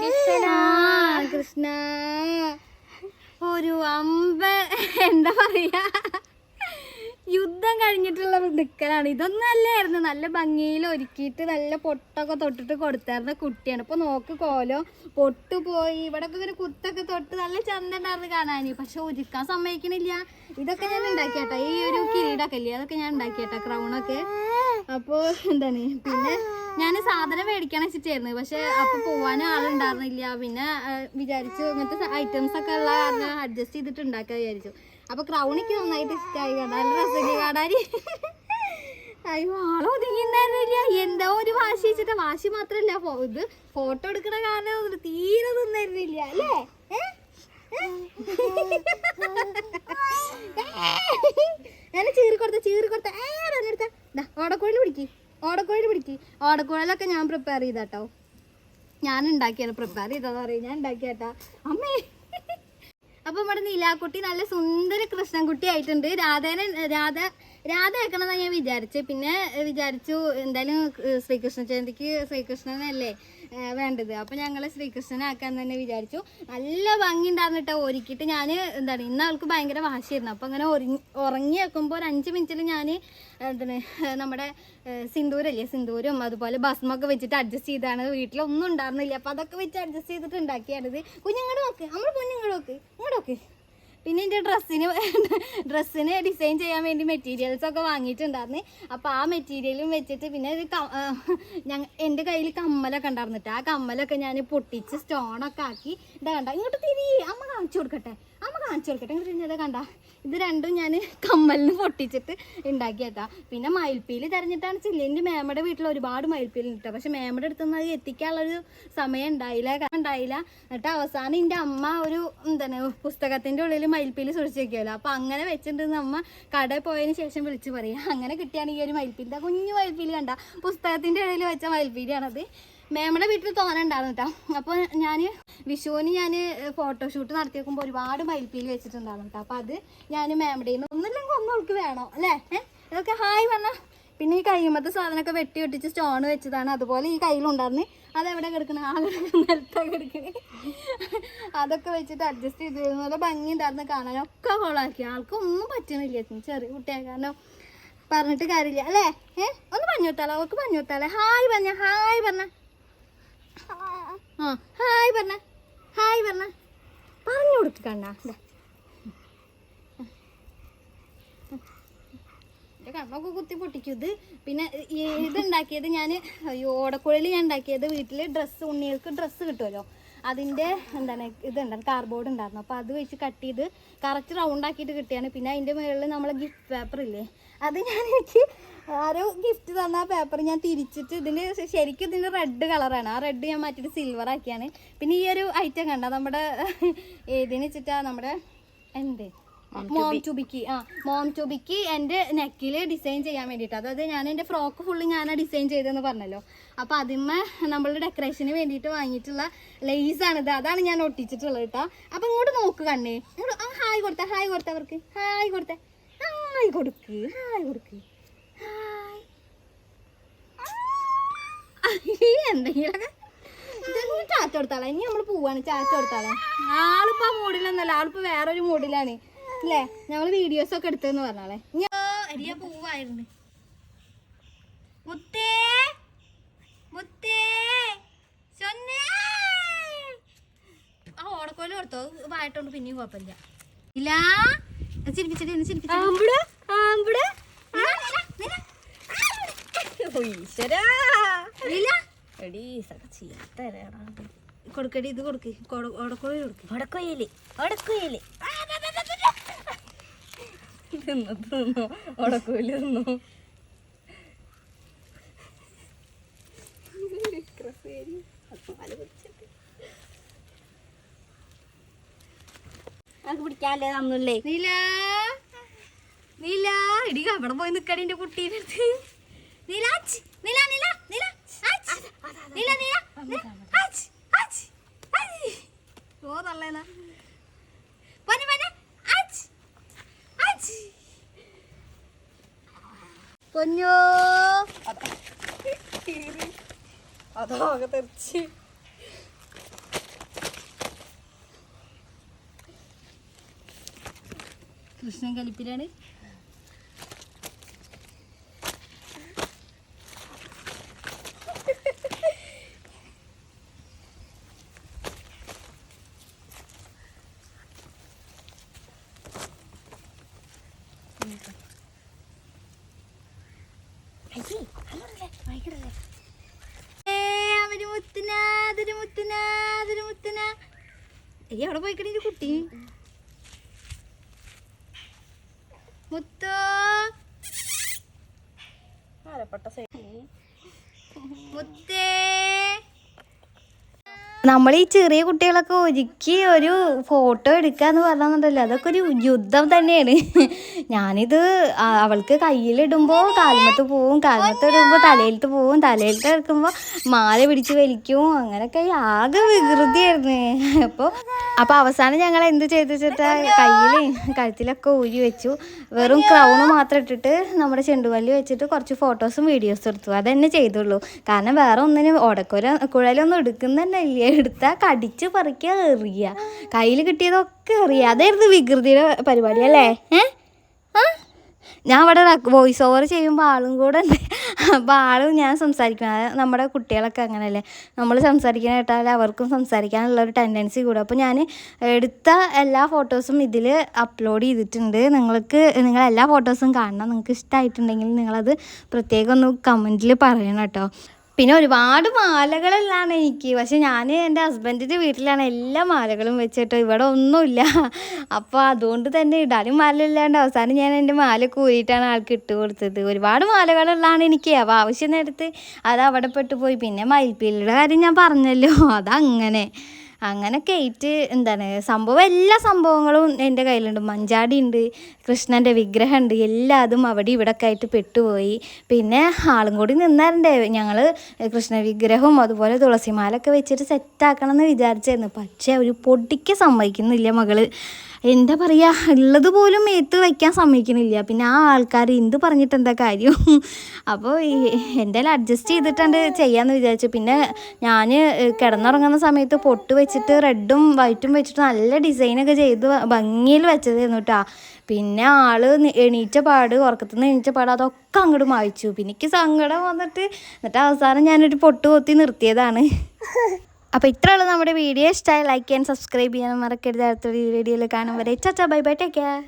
കൃഷ്ണ. കൃഷ്ണ. ഒരു അമ്പ. എന്താ പറയാ? കഴിഞ്ഞിട്ടുള്ള നിക്കലാണ് ഇതൊന്നും അല്ലായിരുന്നു. നല്ല ഭംഗിയിൽ ഒരുക്കിയിട്ട് നല്ല പൊട്ടൊക്കെ തൊട്ടിട്ട് കൊടുത്തായിരുന്ന കുട്ടിയാണ്. ഇപ്പൊ നോക്ക് കോലോ പൊട്ടുപോയി. ഇവിടെ ഒക്കെ ഇങ്ങനെ കുത്തൊക്കെ തൊട്ട് നല്ല ചന്ത ഉണ്ടായിരുന്നു കാണാൻ പക്ഷെ ഒരുക്കാൻ സമ്മതിക്കണില്ല. ഇതൊക്കെ ഞാൻ ഉണ്ടാക്കിയാട്ടോ. ഈ ഒരു കിരീടൊക്കെ ഇല്ലേ? അതൊക്കെ ഞാൻ ഉണ്ടാക്കിയാട്ടോ. ക്രൗണൊക്കെ അപ്പോൾ എന്താണ് പിന്നെ ഞാൻ സാധനം മേടിക്കാൻ വെച്ചിട്ടായിരുന്നു പക്ഷെ അപ്പൊ പോവാനും ആളുണ്ടായിരുന്നില്ല പിന്നെ വിചാരിച്ചു ഇങ്ങനത്തെ ഐറ്റംസ് ഒക്കെ ഉള്ള കാരണം അഡ്ജസ്റ്റ് ചെയ്തിട്ട് ഉണ്ടാക്കാൻ വിചാരിച്ചു അപ്പൊ ക്രൗണിക്ക് നന്നായിട്ട് ഇഷ്ടമായി കണ്ടാലും രസമില്ല കാണാന് അയ്യോ ആളെ ഒതുങ്ങിണ്ടായിരുന്നില്ല എന്താ ഒരു വാശി വെച്ചിട്ട് വാശി മാത്രല്ല ഇത് ഫോട്ടോ എടുക്കണ കാരണം തീരെ തിന്നായിരുന്നില്ല അല്ലേ? ഞാൻ ചീറി കൊടുത്ത ചീറി കൊടുത്ത ഏ ഓടക്കോഴിൽ പിടിക്ക്. ഓടക്കോഴിൽ പിടിക്ക്. ഓടക്കോഴിലൊക്കെ ഞാൻ പ്രിപ്പയർ ചെയ്താട്ടോ. ഞാൻ ഉണ്ടാക്കിയാണ് പ്രിപ്പയർ ചെയ്തതെന്ന് പറയും. ഞാൻ ഉണ്ടാക്കിയാട്ടാ. അമ്മേ. അപ്പൊ നമ്മുടെ നീലാക്കുട്ടി നല്ല സുന്ദര കൃഷ്ണൻകുട്ടി ആയിട്ടുണ്ട്. രാധേനെ രാധ രാധ ആക്കണമെന്നാണ് ഞാൻ വിചാരിച്ചത് പിന്നെ വിചാരിച്ചു എന്തായാലും ശ്രീകൃഷ്ണ ജയന്തിക്ക് ശ്രീകൃഷ്ണനല്ലേ? വേണ്ടത്. അപ്പൊ ഞങ്ങൾ ശ്രീകൃഷ്ണനാക്കാൻ തന്നെ വിചാരിച്ചു. നല്ല ഭംഗി ഉണ്ടായിരുന്നു കേട്ടോ ഒരുക്കിയിട്ട് ഞാൻ എന്താണ് ഇന്ന് ആൾക്ക് ഭയങ്കര വാശിയായിരുന്നു. അപ്പൊ അങ്ങനെ ഒരുങ്ങി ഉറങ്ങി വെക്കുമ്പോൾ ഒരു അഞ്ച് മിനിറ്റിൽ ഞാൻ എന്താണ് നമ്മുടെ സിന്ദൂരല്ലേ സിന്ദൂരും അതുപോലെ ഭസ്മൊക്കെ വെച്ചിട്ട് അഡ്ജസ്റ്റ് ചെയ്താണ്. വീട്ടിലൊന്നും ഉണ്ടായിരുന്നില്ല. അപ്പൊ അതൊക്കെ വെച്ച് അഡ്ജസ്റ്റ് ചെയ്തിട്ട് ഉണ്ടാക്കിയാണിത്. കുഞ്ഞിങ്ങോട്ട് നോക്ക്. നമ്മൾ കുഞ്ഞിങ്ങോട്ട് നോക്ക്. ഇങ്ങോട്ട് പിന്നെ എന്റെ ഡ്രസ്സിന് ഡ്രസ്സിന് ഡിസൈൻ ചെയ്യാൻ വേണ്ടി മെറ്റീരിയൽസ് ഒക്കെ വാങ്ങിയിട്ടുണ്ടായിരുന്നു. അപ്പോൾ ആ മെറ്റീരിയലും വെച്ചിട്ട് പിന്നെ ഒരു ഞങ്ങൾ എന്റെ കയ്യിൽ കമ്മലൊക്കെ ഉണ്ടായിരുന്നിട്ട് ആ കമ്മലൊക്കെ ഞാൻ പൊട്ടിച്ച് സ്റ്റോണൊക്കെ ആക്കി ഇതാ കണ്ട ഇങ്ങോട്ട് തിരി അമ്മ കാണിച്ചു കൊടുക്കട്ടെ. അമ്മ കാണിച്ചു കൊടുക്കട്ടെ ഇങ്ങോട്ട് ഇതാ കണ്ട. ഇത് രണ്ടും ഞാൻ കമ്മലിന് പൊട്ടിച്ചിട്ട് ഉണ്ടാക്കിയതാ പിന്നെ മയിൽപ്പീൽ തിരഞ്ഞിട്ടാണ് ചില്ലിന്റെ മേമയുടെ വീട്ടിൽ ഒരുപാട് മയിൽപ്പീൽ ഇട്ടത് പക്ഷെ മേമയുടെ അടുത്തുനിന്ന് അത് എത്തിക്കാനുള്ളൊരു സമയം ഉണ്ടായില്ല ഉണ്ടായില്ല എന്നിട്ട് അവസാനം എന്റെ അമ്മ ഒരു എന്താണ് പുസ്തകത്തിന്റെ ഉള്ളിൽ മയിൽപ്പീൽ സൂക്ഷിച്ച് വെക്കുമല്ലോ അപ്പോൾ അങ്ങനെ വെച്ചിട്ടുണ്ടെന്ന് അമ്മ കടയിൽ പോയതിന് ശേഷം വിളിച്ച് പറയാം. അങ്ങനെ കിട്ടിയാണ് ഈ ഒരു മയിൽപ്പീലിന്റെ കുഞ്ഞു മയിൽപ്പീൽ കണ്ട. പുസ്തകത്തിന്റെ ഇടയിൽ വെച്ച മയിൽപ്പീലിയാണത്. മേമയുടെ വീട്ടിൽ തോന്നണ്ടായിരുന്നു കേട്ടോ അപ്പോൾ ഞാൻ വിഷുവിന് ഞാൻ ഫോട്ടോഷൂട്ട് നടത്തിയേക്കുമ്പോ ഒരുപാട് മയിൽപ്പീൽ വെച്ചിട്ടുണ്ടായിരുന്നു കേട്ടോ അപ്പോൾ അത് ഞാൻ മേമയുടെ ഒന്നില്ലെങ്കിൽ ഒന്നും അവൾക്ക് വേണോ അല്ലേ? ഏഹ് ഇതൊക്കെ ഹായ് വന്ന പിന്നെ ഈ കൈമത്തെ സാധനമൊക്കെ വെട്ടി വെട്ടിച്ച് സ്റ്റോൺ വെച്ചതാണ്. അതുപോലെ ഈ കയ്യിലുണ്ടായിരുന്നു. അതെവിടെ കിടക്കണ? ആ കിടക്കണേ അതൊക്കെ വെച്ചിട്ട് അഡ്ജസ്റ്റ് ചെയ്ത് നല്ല ഭംഗി ഉണ്ടായിരുന്നു കോളാക്കി ആൾക്ക് ഒന്നും പറ്റണില്ല ചെറിയ കുട്ടിയെ കാരണം. പറഞ്ഞിട്ട് കാര്യമില്ല അല്ലേ? ഏ ഒന്ന് പഞ്ഞു കൊടുത്താലോ? അവർക്ക് പറഞ്ഞു കൊടുത്താലേ? ഹായ് പറഞ്ഞ ഹായ് പറഞ്ഞ. ഹായ് പറഞ്ഞ. ഹായ് പറഞ്ഞ. പറഞ്ഞു കൊടുക്ക് കണ്ണാ. ദാ. എന്റെ കണ്ണൊക്കെ കുത്തി പൊട്ടിക്കും. ഇത് പിന്നെ ഈ ഇത് ഉണ്ടാക്കിയത് ഞാൻ ഓടക്കുഴയിൽ ഞാൻ ഉണ്ടാക്കിയത് വീട്ടിൽ ഡ്രസ്സ് ഉണ്ണികൾക്ക് ഡ്രസ്സ് കിട്ടുമല്ലോ. അതിന്റെ എന്താണ് ഇത് എന്താണ് കാർഡ്ബോർഡ് ഉണ്ടായിരുന്നു. അപ്പോൾ അത് വെച്ച് കട്ട് ചെയ്ത് കറക്റ്റ് റൗണ്ട് ആക്കിയിട്ട് കിട്ടിയാണ് പിന്നെ അതിന്റെ മുകളിൽ നമ്മളെ ഗിഫ്റ്റ് പേപ്പർ ഇല്ലേ? അത് ഞാൻ എനിക്ക് ആരോ ഗിഫ്റ്റ് തന്ന പേപ്പർ ഞാൻ തിരിച്ചിട്ട് ഇതിന് ശരിക്കും ഇതിന് റെഡ് കളറാണ് ആ റെഡ് ഞാൻ മാറ്റിയിട്ട് സിൽവർ ആക്കിയാണ്. പിന്നെ ഈ ഒരു ഐറ്റം കണ്ട? നമ്മുടെ ഇതിന് വെച്ചിട്ടാ? നമ്മുടെ എന്തേ? മോം ചുബിക്ക് ആ മോം ചുബിക്ക് എന്റെ നെക്കിൽ ഡിസൈൻ ചെയ്യാൻ വേണ്ടിയിട്ട്. അതായത് ഞാൻ എന്റെ ഫ്രോക്ക് ഫുള്ള് ഞാൻ ഡിസൈൻ ചെയ്തതെന്ന് പറഞ്ഞല്ലോ. അപ്പോൾ അതിന്മേ നമ്മൾ ഡെക്കറേഷന് വേണ്ടിയിട്ട് വാങ്ങിയിട്ടുള്ള ലെയ്സാണിത് അതാണ് ഞാൻ ഒട്ടിച്ചിട്ടുള്ളത് കേട്ടോ അപ്പോൾ ഇങ്ങോട്ട് നോക്ക് കണ്ണേ. ഇങ്ങോട്ട് ആ ഹായ് കൊടുത്ത ഹായ് കൊടുത്ത അവർക്ക്. ഹായ് കൊടുത്ത. ഹായ് കൊടുക്ക് ഹായ് കൊടുക്ക്. ഹായ്. എന്തെങ്കിലുമൊക്കെ ചാച്ച കൊടുത്താളെ. ഇനി നമ്മൾ പോവാണ് ചാച്ച കൊടുത്താളെ. ആളിപ്പോ ആ മൂഡിലൊന്നല്ല ആളിപ്പോ വേറൊരു മൂഡിലാണ് അല്ലേ ഞങ്ങൾ വീഡിയോസ് ഒക്കെ എടുത്തെന്ന് പറഞ്ഞാളെ. അരിയ പൂവായിരുന്നു. മുത്തേ മുത്തേ. ആ ഓടക്കോൽ കൊടുത്തോ. വായിട്ടോണ്ട് പിന്നെയും കുഴപ്പമില്ല. ഇല്ല. ചിരിപ്പിച്ചിട്ട് ചിരിപ്പിച്ചിട്ട് കൊടുക്കടി ഇത് കൊടുക്ക്. ഓടക്കോഴി കൊടുക്ക്. വടക്കൊയിൽ വടക്കൊയിൽ തിന്നു തിന്നു. വടക്കൊയിൽ തിന്നു. അത് പിടിക്കാല്ലേ തന്നുള്ളേ? നീല. നീല ഇടി അവിടെ പോയി നിക്കടി എന്റെ കുട്ടീന്റെ അടുത്ത് നീല ആച്ച്. നീല നീല നീല. നീല നീല. ഓ തള്ളേന പനി പനി പൊന്നോ അതാകെ തെറിച്ച്. കൃഷ്ണൻ കലിപ്പിലാണ്. അവർ മുത്തുന, അതൊരു മുത്തനാ അതൊരു മുത്തനാ ഏയ് അവിടെ പോയിക്കണ ഒരു കുട്ടി. മുത്തോ. മുത്തേ. നമ്മൾ ഈ ചെറിയ കുട്ടികളൊക്കെ ഒരുക്കി ഒരു ഫോട്ടോ എടുക്കാന്ന് പറഞ്ഞിട്ടുണ്ടല്ലോ അതൊക്കെ ഒരു യുദ്ധം തന്നെയാണ്. ഞാനിത് അവൾക്ക് കയ്യിലിടുമ്പോൾ കാൽമത്ത് പോവും കാൽമത്ത് ഇടുമ്പോൾ തലയിലത്ത് പോവും തലയിലത്ത് എടുക്കുമ്പോൾ മാല പിടിച്ച് വലിക്കും അങ്ങനെയൊക്കെ ആകെ വികൃതിയായിരുന്നു. അപ്പോൾ അപ്പോൾ അവസാനം ഞങ്ങൾ എന്ത് ചെയ്തു വെച്ചിട്ടാ കയ്യിൽ കഴുത്തിലൊക്കെ ഊരി വെച്ചു. വെറും ക്രൗണ് മാത്രം ഇട്ടിട്ട് നമ്മുടെ ചെണ്ടുമല്ലി വെച്ചിട്ട് കുറച്ച് ഫോട്ടോസും വീഡിയോസും എടുത്തു. അതന്നെ ചെയ്തുള്ളൂ. കാരണം വേറെ ഒന്നിനും ഓടക്കുര കുഴലൊന്നും എടുക്കുന്ന തന്നെ ഇല്ല. എടുത്താൽ കടിച്ച് പറിക്കുക എറിയുക കയ്യിൽ കിട്ടിയതൊക്കെ എറിയുക അതായിരുന്നു വികൃതിയുടെ പരിപാടി അല്ലേ? ഞാൻ അവിടെ വോയിസ് ഓവർ ചെയ്യുമ്പോൾ ആളും കൂടെ ഉണ്ട്. ആളും ഞാൻ സംസാരിക്കണം നമ്മുടെ കുട്ടികളൊക്കെ അങ്ങനെയല്ലേ. നമ്മൾ സംസാരിക്കാൻ കേട്ടാൽ അവർക്കും സംസാരിക്കാനുള്ള ഒരു ടെൻഡൻസി കൂടും. അപ്പോൾ ഞാൻ എടുത്ത എല്ലാ ഫോട്ടോസും ഇതിൽ അപ്ലോഡ് ചെയ്തിട്ടുണ്ട്. നിങ്ങൾക്ക് നിങ്ങൾ എല്ലാ ഫോട്ടോസും കാണണം. നിങ്ങൾക്ക് ഇഷ്ടമായിട്ടുണ്ടെങ്കിൽ നിങ്ങളത് പ്രത്യേകം ഒന്ന് കമന്റിൽ പറയണം കേട്ടോ. പിന്നെ ഒരുപാട് മാലകളെല്ലാം എനിക്ക്. പക്ഷെ ഞാൻ എന്റെ ഹസ്ബൻഡിന്റെ വീട്ടിലാണ് എല്ലാ മാലകളും വെച്ചിട്ടോ. ഇവിടെ ഒന്നുമില്ല. അപ്പോൾ അതുകൊണ്ട് തന്നെ ഇടാനും മാല ഇല്ലാണ്ട് അവസാനം ഞാൻ എന്റെ മാല കൂരിയിട്ടാണ് ആൾക്ക് ഇട്ട് കൊടുത്തത്. ഒരുപാട് മാലകളുള്ളതാണ് എനിക്ക്. അപ്പോൾ ആവശ്യം നേരത്ത് അത് അവിടെ പെട്ടുപോയി. പിന്നെ മയിൽപ്പീലിയുടെ കാര്യം ഞാൻ പറഞ്ഞല്ലോ. അതങ്ങനെ. അങ്ങനെ കേറ്റ് എന്താണ് സംഭവം എല്ലാ സംഭവങ്ങളും എന്റെ കയ്യിലുണ്ട്. മഞ്ചാടി ഉണ്ട് കൃഷ്ണന്റെ വിഗ്രഹം ഉണ്ട് എല്ലാതും അവിടെ ഇവിടെ ഒക്കെ ആയിട്ട് പെട്ടുപോയി. പിന്നെ ആളും കൂടി നിന്നാറുണ്ടേ ഞങ്ങൾ കൃഷ്ണ വിഗ്രഹവും അതുപോലെ തുളസിമാലൊക്കെ വെച്ചിട്ട് സെറ്റാക്കണം എന്ന് വിചാരിച്ചായിരുന്നു. പക്ഷേ ഒരു പൊടിക്ക് സമ്മതിക്കുന്നില്ല മകൾ. എന്താ പറയുക ഉള്ളത് പോലും ഏത്ത് വയ്ക്കാൻ സമ്മതിക്കണില്ല. പിന്നെ ആ ആൾക്കാർ എന്ത് പറഞ്ഞിട്ട് എന്താ കാര്യം? അപ്പോൾ എന്തായാലും അഡ്ജസ്റ്റ് ചെയ്തിട്ടുണ്ട് ചെയ്യാമെന്ന് വിചാരിച്ചു. പിന്നെ ഞാൻ കിടന്നുറങ്ങുന്ന സമയത്ത് പൊട്ട് വെച്ചിട്ട് റെഡും വൈറ്റും വെച്ചിട്ട് നല്ല ഡിസൈനൊക്കെ ചെയ്ത് ഭംഗിയിൽ വെച്ചതായിരുന്നു കേട്ടോ പിന്നെ ആൾ എണീറ്റ പാട് ഉറക്കത്തുനിന്ന് എണീറ്റ പാട് അതൊക്കെ അങ്ങോട്ട് മായിച്ചു. പിന്നെ എനിക്ക് സങ്കടം വന്നിട്ട് എന്നിട്ട് അവസാനം ഞാനൊരു പൊട്ട് കൊത്തി നിർത്തിയതാണ്. അപ്പോൾ ഇത്രയുള്ള നമ്മുടെ വീഡിയോ. ഇഷ്ടമായി ലൈക്ക് ചെയ്യാൻ സബ്സ്ക്രൈബ് ചെയ്യാൻ മറക്കരുത്. അടുത്തൊരു വീഡിയോയിൽ കാണും വരെ. ചാച്ചാ ബൈ ബൈ ടേക്ക് കെയർ